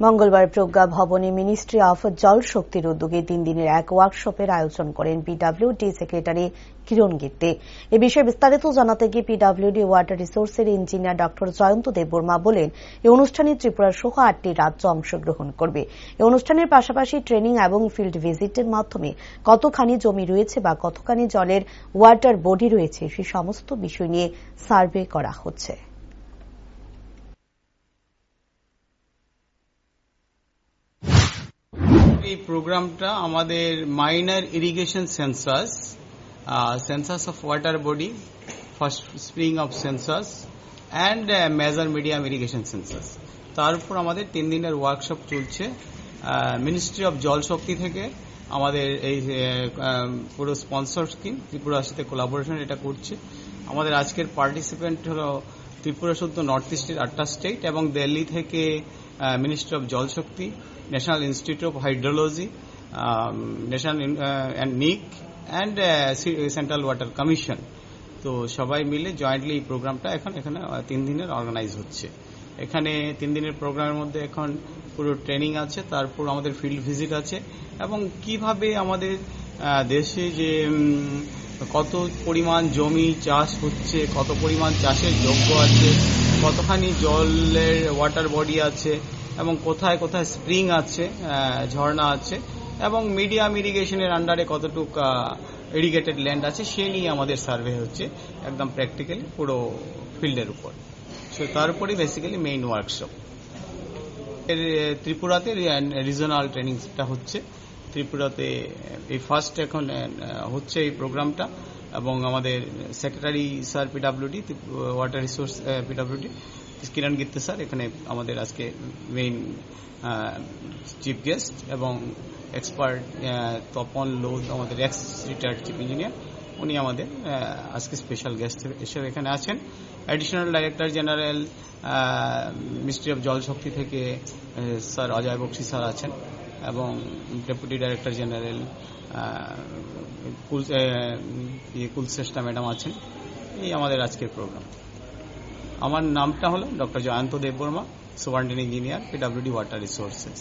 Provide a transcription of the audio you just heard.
মঙ্গলবার প্রজ্ঞা ভবনে ministry of জল শক্তির উদ্যোগে তিন দিনের এক ওয়ার্কশপের আয়োজন করেন পিডব্লিউডি সেক্রেটারি কিরণ গিত্তে। এ বিষয়ে বিস্তারিত জানাতে গিয়ে পিডব্লিউডি ওয়াটার রিসোর্সের ইঞ্জিনিয়ার ড জয়ন্ত দেববর্মা বলেন এই অনুষ্ঠানে ত্রিপুরা সহ আটটি রাজ্য অংশগ্রহণ করবে। এই অনুষ্ঠানের পাশাপাশি ট্রেনিং এবং ফিল্ড ভিজিটের মাধ্যমে কতখানি জমি রয়েছে বা কতখানি জলের ওয়াটার বডি রয়েছে সে সমস্ত বিষয় নিয়ে সার্ভে করা হচ্ছে। এই প্রোগ্রামটা আমাদের minor irrigation census census of water body first spring of census and major medium irrigation census তার উপর আমাদের তিন দিনের ওয়ার্কশপ চলছে। মিনিস্ট্রি অফ জল শক্তি থেকে আমাদের এই পুরো স্পন্সর স্কিম ত্রিপুরার সাথে কোলাবোরেশন এটা করছে। আমাদের আজকের পার্টিসিপেন্ট হলো ত্রিপুরা শুদ্ধ নর্থ ইস্টের আটটা স্টেট এবং দিল্লি থেকে ministry of Jal Shakti national institute of hydrology national and নিক অ্যান্ড সেন্ট্রাল ওয়াটার কমিশন তো সবাই মিলে জয়েন্টলি এই প্রোগ্রামটা এখন, এখানে তিন দিনের অর্গানাইজ হচ্ছে। এখানে তিন দিনের প্রোগ্রামের মধ্যে এখন পুরো ট্রেনিং আছে, তারপর আমাদের ফিল্ড ভিজিট আছে, এবং কীভাবে আমাদের দেশে যে কত পরিমাণ জমি চাষ হচ্ছে, কত পরিমাণ চাষের যোগ্য আছে, কতখানি জলের ওয়াটার বডি আছে এবং কোথায় কোথায় স্প্রিং আছে ঝর্ণা আছে, এবং মিডিয়াম ইরিগেশনের আন্ডারে কতটুক ইরিগেটেড ল্যান্ড আছে, সে নিয়ে আমাদের সার্ভে হচ্ছে, একদম প্র্যাকটিক্যালি পুরো ফিল্ডের উপর। সো তার উপরে বেসিক্যালি মেইন ওয়ার্কশপ এর ত্রিপুরাতে রিজনাল ট্রেনিংটা হচ্ছে। ত্রিপুরাতে এই ফার্স্ট এখন হচ্ছে এই প্রোগ্রামটা এবং আমাদের secretary sir PWD water resource PWD Kiran Gitte sir এখানে আমাদের আজকে মেইন চিফ গেস্ট এবং এক্সপার্ট তপন লোদ আমাদের এক্স রিটায়ার্ড চিফ ইঞ্জিনিয়ার উনি আমাদের আজকে স্পেশাল গেস্ট হিসেবে এখানে আছেন। Additional director general ministry of Jal Shakti থেকে স্যার অজয় বক্সি স্যার আছেন এবং deputy director general Kulshrestha madam আছেন। এই আমাদের আজকের প্রোগ্রাম আমার নামটা হলো doctor Jayanta Debbarma superintendent engineer PWD water resources